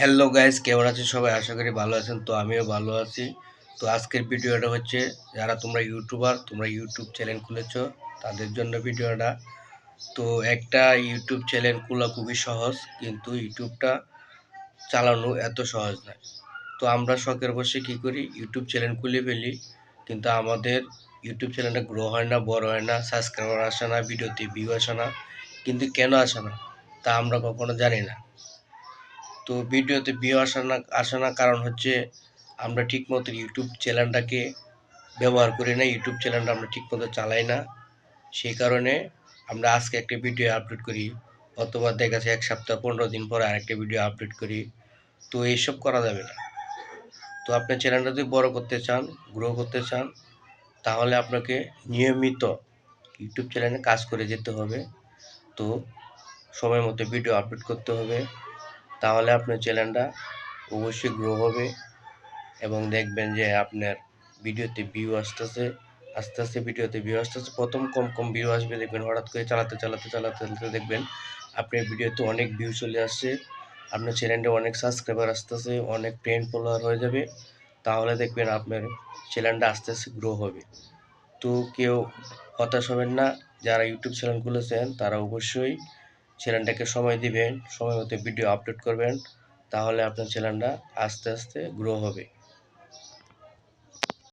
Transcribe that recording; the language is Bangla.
হ্যালো গাইস কেমন আছেন সবাই? আশা করি ভালো আছেন, তো আমিও ভালো আছি। তো আজকের ভিডিওটা হচ্ছে, যারা তোমরা ইউটিউবার তোমরা ইউটিউব চ্যানেল খুলেছো, তাদের জন্য ভিডিওটা। তো একটা ইউটিউব চ্যানেল খোলা খুবই সহজ, কিন্তু ইউটিউবটা চালানো এত সহজ নয়। তো আমরা শখের বসে কি করি ইউটিউব চ্যানেল খুলে ফেলি, কিন্তু আমাদের ইউটিউব চ্যানেলটা গ্রো হয় না, বড় হয় না সাবস্ক্রাইবার আসে না, ভিডিওতে ভিউ আসে না, কিন্তু কেন আসে না, তা আমরা কখনো জানি না। তো ভিডিওতে ভিউ আসা না আসে না কারণ হচ্ছে আমরা ঠিকমতো ইউটিউব চ্যানেলটাকে ব্যবহার করি না। ইউটিউব চ্যানেলটা আমরা ঠিকমতো চালাই না। সেই কারণে আমরা আজকে একটা ভিডিও আপলোড করি, অথবা দেখা যাচ্ছে এক সপ্তাহ, পনেরো দিন পরে আরেকটা ভিডিও আপলোড করি। তো এইসব করা যাবে না। তো আপনার চ্যানেলটা যদি বড় করতে চান গ্রো করতে চান, তাহলে আপনাকে নিয়মিত ইউটিউব চ্যানেলে কাজ করে যেতে হবে। তো সময় মতো ভিডিও আপলোড করতে হবে। তাহলে আপনার চ্যানেলটা অবশ্যই গ্রো হবে এবং দেখবেন যে আপনার ভিডিওতে ভিউ আসতেছে, আস্তে আস্তে ভিডিওতে ভিউ আসতেছে। প্রথম কম কম ভিউ আসবে, দেখবেন হঠাৎ করে চালাতে চালাতে চালাতে চালাতে দেখবেন আপনার ভিডিওতে অনেক ভিউ চলে আসছে। আপনার চ্যানেলটা অনেক সাবস্ক্রাইবার আসতেছে, অনেক ট্রেন ফলোয়ার হয়ে যাবে। তাহলে দেখবেন আপনার চ্যানেলটা আস্তে আস্তে গ্রো হবে। তো কেউ হতাশ হবেন না, যারা ইউটিউব চ্যানেল খুলেছেন তারা অবশ্যই চ্যানেলটাকে সময় দিবেন, সময় মতো ভিডিও আপলোড করবেন, তাহলে আপনার চ্যানেলটা আস্তে আস্তে গ্রো হবে।